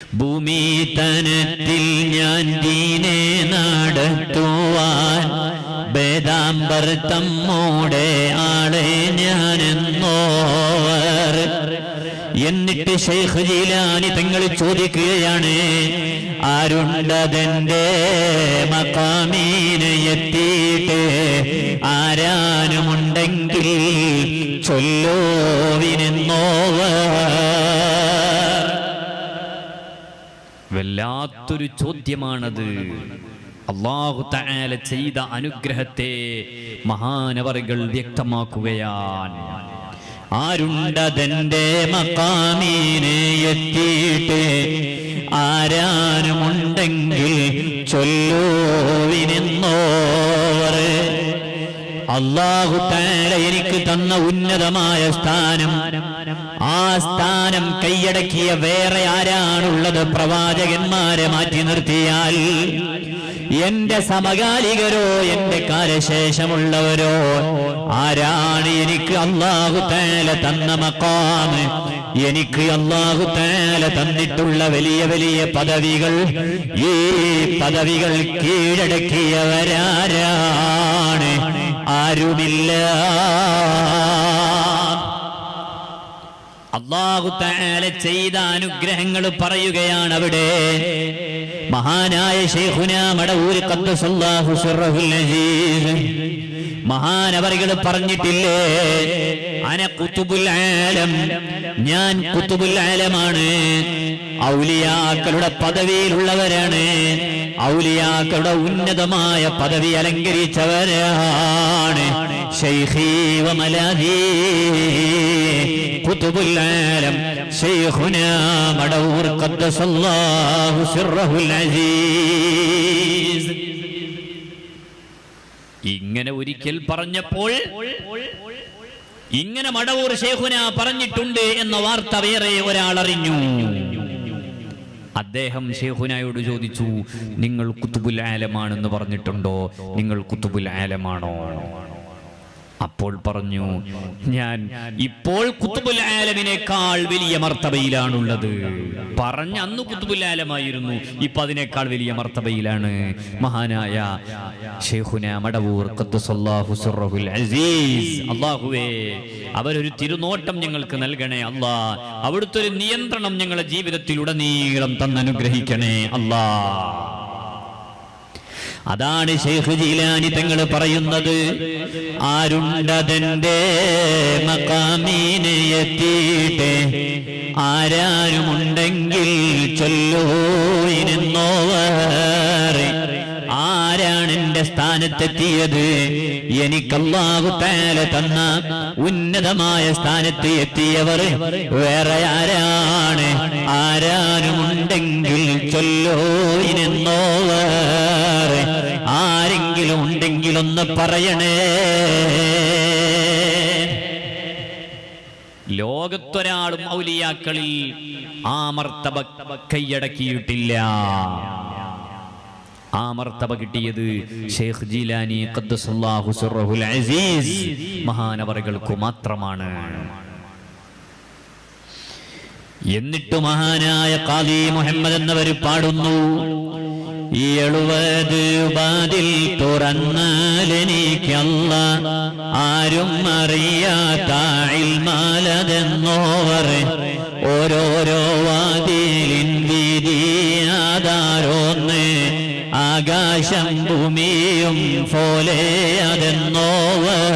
ഭൂമി തനത്തിൽ ഞാൻ ദീനെ നടത്തുവാൻ വേദാംബർ തമ്മോടെ ആളെ ഞാനെന്നോ എന്നിട്ട് ഷെയ്ഖ് ജീലാനി തങ്ങൾ ചോദിക്കുകയാണ് ആരുണ്ടതെന്റെ മക്കാമീനെ എത്തിയിട്ട് ആരാനുമുണ്ടെങ്കിൽ ചൊല്ലോവിനെന്നോവർ വല്ലാത്തൊരു ചോദ്യമാണത്. അള്ളാഹു തആല ചെയ്ത അനുഗ്രഹത്തെ മഹാനവറുകൾ വ്യക്തമാക്കുകയാണ്. ആരുണ്ടതെന്റെ മക്കാമീനെ എത്തിയിട്ട് ആരാനുമുണ്ടെങ്കിൽ ചൊല്ലോവിനെന്നോവർ അള്ളാഹു താര എനിക്ക് തന്ന ഉന്നതമായ സ്ഥാനം. ആ സ്ഥാനം കൈയടക്കിയ വേറെ ആരാണുള്ളത്? പ്രവാചകന്മാരെ മാറ്റി നിർത്തിയാൽ എന്റെ സമകാലികരോ എന്റെ കാലശേഷമുള്ളവരോ ആരാണ് എനിക്ക് അള്ളാഹു താല തന്ന മക്കാമ് എനിക്ക് അള്ളാഹു താല തന്നിട്ടുള്ള വലിയ വലിയ പദവികൾ ഈ പദവികൾ കീഴടക്കിയവരാരാണ്? ആരുമില്ല. അള്ളാഹു താല ചെയ്ത അനുഗ്രഹങ്ങൾ പറയുകയാണ് അവിടെ. മഹാനായ മഹാനവറികൾ പറഞ്ഞിട്ടില്ലേ? അന കുത്തുബുൽ ആലം. ഞാൻ കുത്തുബുൽ ആലമാണ്. ഔലിയാക്കളുടെ പദവിയിലുള്ളവരാണ്. ഔലിയാക്കളുടെ ഉന്നതമായ പദവി അലങ്കരിച്ചവരാണ്. ശൈഖീ വമലാദീ കുത്തുബുൽ ശൈഖുനാ മടവൂർ ഇങ്ങനെ ഒരിക്കൽ പറഞ്ഞപ്പോൾ ഇങ്ങനെ മടവൂർ ഷേഖുന പറഞ്ഞിട്ടുണ്ട് എന്ന വാർത്ത വേറെ ഒരാൾ അറിഞ്ഞു അദ്ദേഹം ഷേഖുനായോട് ചോദിച്ചു നിങ്ങൾ കുത്തുബുൽ ആലമാണെന്ന് പറഞ്ഞിട്ടുണ്ടോ? നിങ്ങൾ കുത്തുബുൽ ആലമാണോ? അപ്പോൾ പറഞ്ഞു ഞാൻ ഇപ്പോൾ കുത്തുബുലാലമിനേക്കാൾ വലിയ മർത്തബയിലാണുള്ളത്. പറഞ്ഞ അന്ന് കുത്തുബുലാലമായിരുന്നു ഇപ്പൊ അതിനേക്കാൾ വലിയ മർത്തബയിലാണ്. മഹാനായ മടവൂർ അസീസ്. അവരൊരു തിരുനോട്ടം ഞങ്ങൾക്ക് നൽകണേ അല്ലാ. അവിടുത്തെ ഒരു നിയന്ത്രണം ഞങ്ങളുടെ ജീവിതത്തിലുടനീളം തന്നനുഗ്രഹിക്കണേ അല്ലാ. അതാണ് ഷെയ്ഖ് ജീലാനി തങ്ങൾ പറയുന്നത്. ആരുണ്ടതെന്റെ മക്കാമീനെ എത്തിയിട്ട് ആരാരുമുണ്ടെങ്കിൽ ചൊല്ലോ ഇനെന്നോവർ ആരാണ് എന്റെ സ്ഥാനത്തെത്തിയത്? എനിക്കല്ലാഹു താല തന്ന ഉന്നതമായ സ്ഥാനത്ത് എത്തിയവർ വേറെ ആരാണ്? ആരാരുമുണ്ടെങ്കിൽ ചൊല്ലോ ഒന്ന് പറയണേ. ലോകത്തൊരാളും ഔലിയാക്കളിൽ ആ മർത്തബ കൈയടക്കിയിട്ടില്ല. ആ മർത്തബ കിട്ടിയത് ഷെയ്ഖ് ജീലാനി അസീസ് മഹാനവറുകൾക്ക് മാത്രമാണ്. എന്നിട്ട് മഹാനായ കാലി മുഹമ്മദ് എന്നവർ പാടുന്നു. ഈ എഴുപത് ബാതിൽ തുറന്നാലെനിക്കല്ല ആരും അറിയാത്ത ഇൽമാലതെന്നോവർ ഓരോരോ വാതിലിൻ വീതിയാതാരോന്ന് ആകാശം ഭൂമിയും പോലെ അതെന്നോവർ.